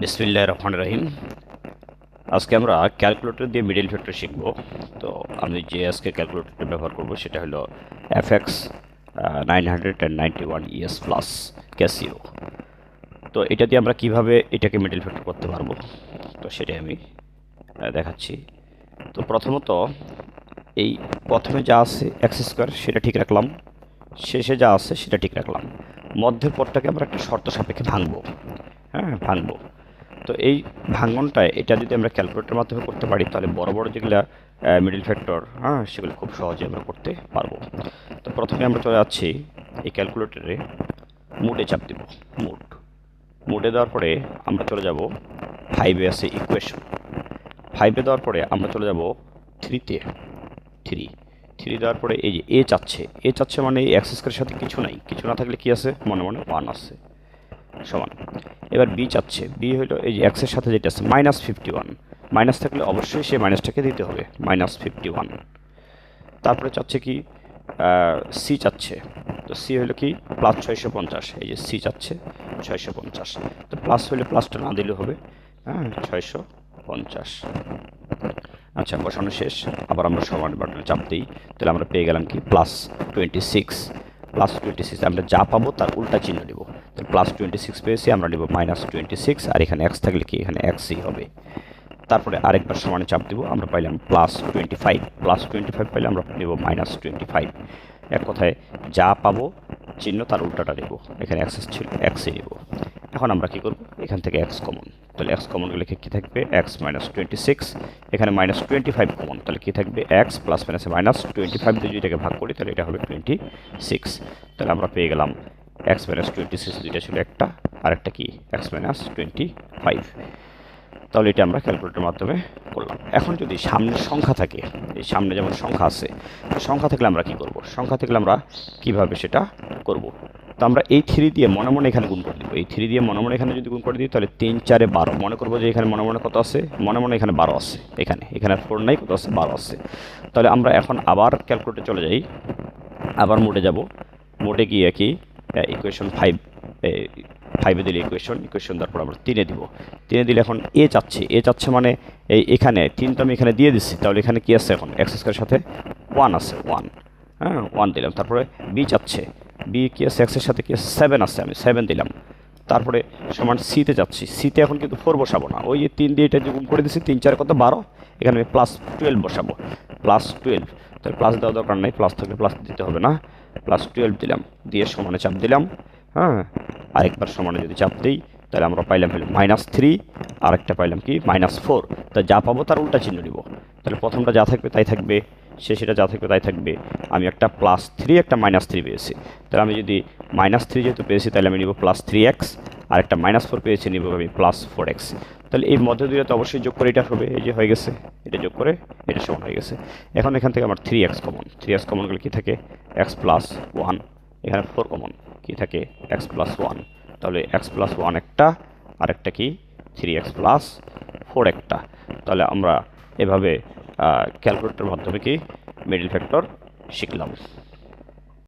বিসমিল্লাহ রহমান রহিম আজকে আমরা ক্যালকুলেটর দিয়ে মিডিল ফ্যাক্টর শিখব। তো আমি যে আজকে ক্যালকুলেটরটা ব্যবহার করব সেটা হলো F X nine hundred and ninety one ES plus Casio তো এটা দিয়ে আমরা কীভাবে এটাকে মিডিল ফ্যাক্টর করতে পারব? তো সেটাই আমি দেখাচ্ছি। তো প্রথমত এই প্রথমে যা আছে এক্স স্কোয়ার সেটা ঠিক রাখলাম। শেষে যা আছে সেটা ঠিক রাখলাম। মধ্যের পরটাকে আমরা একটা শর্ত সাপেক্ষে ভাঙবো। হ্যাঁ ভাঙবো। তো এই ভাঙনটায় এটা যদি আমরা ক্যালকুলেটরের মাধ্যমে করতে পারি, তাহলে বড় বড় যেগুলো মিডিল ফ্যাক্টর হ্যাঁ সেগুলো খুব সহজে আমরা করতে পারব। তো প্রথমে আমরা চলে যাচ্ছি এই ক্যালকুলেটরে মুডে চাপ দেব, মুড। মুডে দেওয়ার পরে আমরা চলে যাব ফাইভে আছে ইকুয়েশন ফাইভে দেওয়ার পরে আমরা চলে যাব থ্রিতে থ্রি থ্রি দেওয়ার পরে এই যে এ চাচ্ছে এ চাচ্ছে মানে এই অ্যাক্সেসকের সাথে কিছু নাই, কিছু না থাকলে কি আছে? মনে মনে ওয়ান আছে। সমান। এবার বি চাচ্ছে। বি হলো এই যে এক্সের সাথে যেটা আছে মাইনাস ফিফটি ওয়ান মাইনাস থাকলে অবশ্যই সে মাইনাসটাকে দিতে হবে মাইনাস ফিফটি ওয়ান তারপরে চাচ্ছে কি? সি চাচ্ছে। তো সি হলো কি? প্লাস ছয়শো পঞ্চাশ। এই যে সি চাচ্ছে, ছয়শো পঞ্চাশ। তো প্লাস হলে প্লাসটা না দিলেও হবে হ্যাঁ ছয়শো পঞ্চাশ। আচ্ছা বসানো শেষ। আবার আমরা সমান বাটনে চাপ দিই। তাহলে আমরা পেয়ে গেলাম কি? Plus twenty six plus twenty six আমরা যা পাবো তার উল্টা চিহ্ন নেব তাহলে প্লাস টোয়েন্টি সিক্স পেয়েছি, আমরা নেব মাইনাস টোয়েন্টি সিক্স আর এখানে এক্স থাকলে কি? এখানে এক্সই হবে। তারপরে আরেকবার সমানে চাপ দেবো, আমরা পাইলাম plus twenty five plus twenty five পাইলে আমরা নেব মাইনাস টোয়েন্টি ফাইভ এক কথায় যা পাবো, চিহ্ন তার উল্টাটা নেব। এখানে অ্যাক্সেস ছিল এক্সই নেব। এখন আমরা কি করব? এখান থেকে এক্স কমন তাহলে এক্স কমন গেলে কী থাকবে? এক্স মাইনাস টোয়েন্টি সিক্স এখানে মাইনাস টোয়েন্টি ফাইভ কমন তাহলে কী থাকবে? এক্স প্লাস মাইনাসে মাইনাস টোয়েন্টি ফাইভ দিয়ে যদি এটাকে ভাগ করি, তাহলে এটা হবে টোয়েন্টি সিক্স তাহলে আমরা পেয়ে গেলাম এক্স মাইনাস টোয়েন্টি সিক্স দুইটা ছিল একটা আর একটা কি? এক্স মাইনাস টোয়েন্টি ফাইভ তাহলে এটা আমরা ক্যালকুলেটরের মাধ্যমে করলাম। এখন যদি সামনে সংখ্যা থাকে, এই সামনে যেমন সংখ্যা আছে সংখ্যা থাকলে আমরা কি করব? সংখ্যা থাকলে আমরা কীভাবে সেটা করব? তো আমরা এই থ্রি দিয়ে মনে মনে এখানে গুণ করে দিব। এই থ্রি দিয়ে মনে মনে এখানে যদি গুণ করে দিই, তাহলে তিন, চারে বারো। মনে করব যে এখানে মনে মনে কত আছে? মনে মনে এখানে বারো আছে। এখানে এখানে ফোর নাই, কত আছে? বারো আছে। তাহলে আমরা এখন আবার ক্যালকুলেটে চলে যাই। আবার মোডে যাব। মোডে গিয়ে কি? ইকুয়েশন ফাইভ ফাইভে দিলে ইকুয়েশন ইকুয়েশন তারপর আমরা তিনে দিব। তিনে দিলে এখন এ চাচ্ছে। এ চাচ্ছে মানে এই এখানে, তিন তো আমি এখানে দিয়ে দিচ্ছি, তাহলে এখানে কি আছে এখন? এক্স স্কোয়ারের সাথে ওয়ান আছে ওয়ান হ্যাঁ ওয়ান দিলাম। তারপরে বি চাচ্ছে। বি কি আছে? এক্সের সাথে কি আছে? সেভেন আছে আমি সেভেন দিলাম। তারপরে সমান সিতে যাচ্ছি। সিতে এখন কিন্তু ফোর বসাবো না। ওই তিন দিয়ে এটা গুণ করে দিচ্ছি, তিন চার কত? বারো। এখানে আমি প্লাস টুয়েলভ বসাবো। প্লাস টুয়েলভ তাহলে প্লাস দেওয়া দরকার নেই প্লাস থাকলে প্লাস দিতে হবে না। প্লাস টুয়েলভ দিলাম, দিয়ে সমানে চাপ দিলাম হ্যাঁ? আরেকবার সমানে যদি চাপ দিই, তাহলে আমরা পাইলাম হলো মাইনাস থ্রি আরেকটা পাইলাম কি? মাইনাস ফোর তা যা পাবো তার উল্টা চিহ্ন নিব তাহলে প্রথমটা যা থাকবে তাই থাকবে শেষেটা যা থাকবে তাই থাকবে। আমি একটা প্লাস থ্রি একটা মাইনাস থ্রি পেয়েছি। তাহলে আমি যদি মাইনাস থ্রি যেহেতু পেয়েছি, তাহলে আমি নিব প্লাস থ্রি এক্স আর একটা মাইনাস ফোর পেয়েছি, নিব আমি প্লাস ফোর এক্স তাহলে এই মধ্য দুইটা তো অবশ্যই যোগ করে এটা হবে, এই যে হয়ে গেছে, এটা যোগ করে এটা সমান হয়ে গেছে। এখন এখান থেকে আমার three x common three x common গেলে কী থাকে? এক্স প্লাস ওয়ান এখানে ফোর কমন কী থাকে? এক্স প্লাস ওয়ান তাহলে এক্স প্লাস ওয়ান একটা, আরেকটা কি? থ্রি এক্স প্লাস ফোর একটা। তাহলে আমরা এভাবে ক্যালকুলেটরের মাধ্যমে কি? মিডিল ফ্যাক্টর শিখলাম।